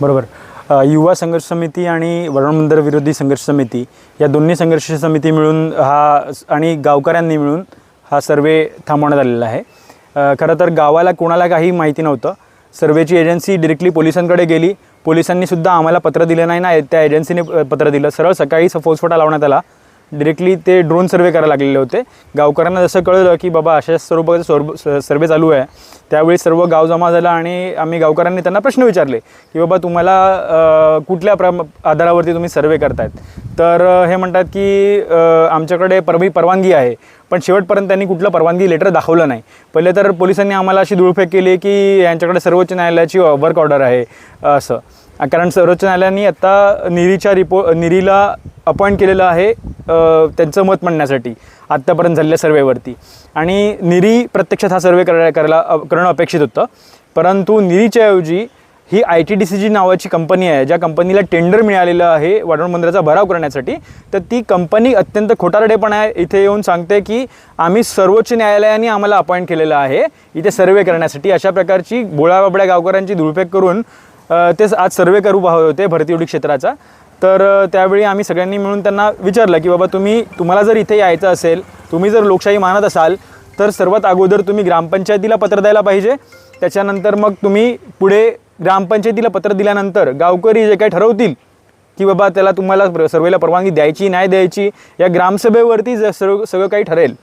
बरोबर. युवा संघर्ष समिती आणि वरणमंदर विरोधी संघर्ष समिती या दोन्ही संघर्ष समिती मिळून हा आणि गावकऱ्यांनी मिळून हा सर्वे थांबवण्यात आलेला आहे. खरं तर गावाला कोणाला काही माहिती नव्हतं. सर्वेची एजन्सी डिरेक्टली पोलिसांकडे गेली. पोलिसांनी सुद्धा आम्हाला पत्र दिलं नाही ना त्या एजन्सीने पत्र दिलं. सरळ सकाळी फौजफोटा लावण्यात आला. डिरेक्टली ते ड्रोन सर्वे करायला लागलेले होते. गावकऱ्यांना जसं कळलं की बाबा अशा स्वरूपाचं सर्व सर्वे चालू आहे. त्यावेळी सर्व गाव जमा झाला आणि आम्ही गावकऱ्यांनी त्यांना प्रश्न विचारले की बाबा तुम्हाला कुठल्या प्रम आधारावरती तुम्ही सर्वे करतायत? तर हे म्हणतात की आमच्याकडे परवी परवानगी आहे. पण शेवटपर्यंत त्यांनी कुठलं परवानगी लेटर दाखवलं नाही. पहिले तर पोलिसांनी आम्हाला अशी धुळफेक केली की यांच्याकडे सर्वोच्च न्यायालयाची वर्क ऑर्डर आहे असं. कारण सर्वोच्च न्यायालयाने आत्ता निरीच्या रिपो निरीला अपॉइंट केलेलं आहे त्यांचं मत मांडण्यासाठी आत्तापर्यंत झालेल्या सर्वेवरती. आणि निरी प्रत्यक्षात हा सर्वे करायला करायला करणं अपेक्षित होतं. परंतु निरीच्या ऐवजी ही I T D C G नावाची कंपनी आहे ज्या कंपनीला टेंडर मिळालेलं आहे वाढवण मंदिराचा भराव करण्यासाठी तर ती कंपनी अत्यंत खोटारडेपणा आहे इथे येऊन सांगते की आम्ही सर्वोच्च न्यायालयाने आम्हाला अपॉइंट केलेलं आहे इथे सर्वे करण्यासाठी. अशा प्रकारची बोळाबाबड्या गावकऱ्यांची दुरुपयोग करून तेच आज सर्वे करू पाहत होते भरती उडी क्षेत्राचा. तर त्यावेळी आम्ही सगळ्यांनी मिळून त्यांना विचारलं की बाबा तुम्ही तुम्हाला जर इथे यायचं असेल तुम्ही जर लोकशाही मानत असाल तर सर्वात अगोदर तुम्ही ग्रामपंचायतीला पत्र द्यायला पाहिजे. त्याच्यानंतर मग तुम्ही पुढे ग्रामपंचायतीला पत्र दिल्यानंतर गावकरी जे काही ठरवतील की बाबा त्याला तुम्हाला सर्वेला परवानगी द्यायची नाही द्यायची या ग्रामसभेवरती ज- सर्व सगळं काही ठरेल.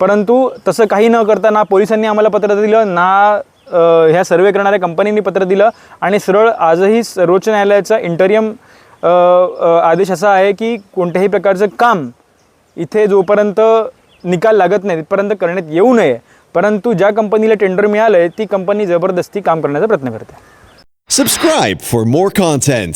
परंतु तसं काही न करता ना पोलिसांनी आम्हाला पत्र दिलं ना ह्या सर्वे करणाऱ्या कंपनीने पत्र दिलं आणि सरळ आजही सर्वोच्च न्यायालयाचा इंटरियम आदेश असा आहे की कोणत्याही प्रकारचं काम इथे जोपर्यंत निकाल लागत नाही तिथपर्यंत करण्यात येऊ नये. परंतु ज्या कंपनीला टेंडर मिळालं आहे ती कंपनी जबरदस्ती काम करण्याचा प्रयत्न करते. Subscribe for more content